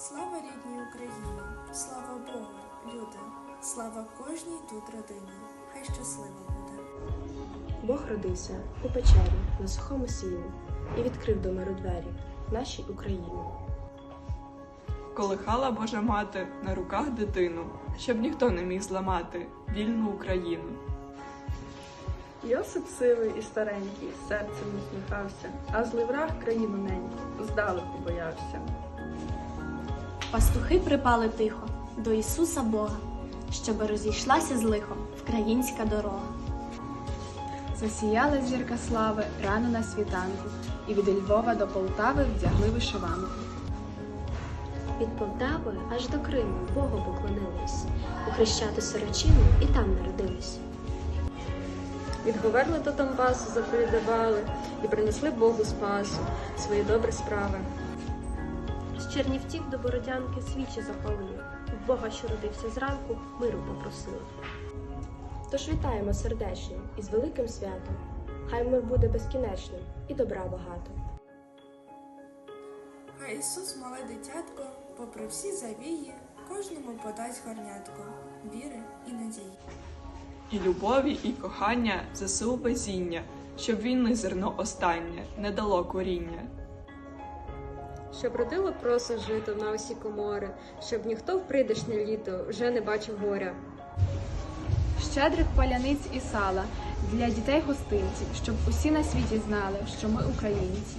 Слава рідній Україні, слава Богу, люди, слава кожній тут родині. Хай щаслива буде. Бог родився у печері на сухому сіні і відкрив до миру двері нашій Україні. Колихала Божа мати на руках дитину, щоб ніхто не міг зламати вільну Україну. Йосип сивий і старенький, серцем усміхався, а злий враг країну неньку здалеку боявся. Пастухи припали тихо до Ісуса Бога, щоби розійшлася з лихом вкраїнська дорога. Засіяла зірка слави рано на світанку, і від Львова до Полтави вдягли вишиванку. Від Полтави аж до Криму Богу поклонились, у хрещату сорочину і там народились. Від Говерли до Донбасу заповідували і принесли Богу спасу свої добрі справи. З Чернівців до Бородянки свічі запалили, в Бога, що родився зранку, миру попросили. Тож вітаємо сердечно із великим святом. Хай мир буде безкінечним і добра багато. Хай Ісус, мале дитятко, попри всі завії, кожному подасть горнятко, віри і надії. І любові, і кохання ЗСУ везіння, щоб війни зерно останнє не дало коріння. Щоб родило просо жито на усі комори, щоб ніхто в прийдешнє літо вже не бачив горя. Щедрих паляниць і сала для дітей гостинців, щоб усі на світі знали, що ми українці.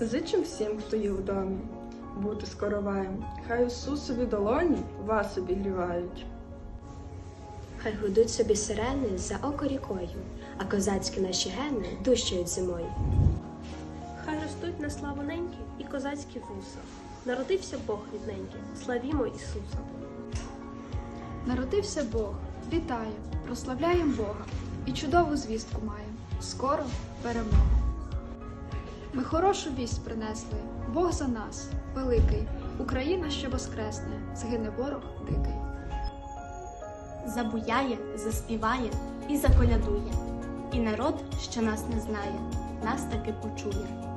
Зичим всім, хто є в домі, бути скороваєм. Хай Ісусові долоні вас обігрівають. Хай гудуть собі сирени за око рікою, а козацькі наші гени дужчають зимою. Ростуть на славу неньки і козацькі вуса. Народився Бог рідненький, славімо Ісуса. Народився Бог, вітаю, прославляємо Бога і чудову звістку маємо. Скоро перемога. Ми хорошу вість принесли. Бог за нас, великий, Україна ще воскресне, згине ворог дикий. Забуяє, заспіває і заколядує. І народ, що нас не знає, нас таки почує.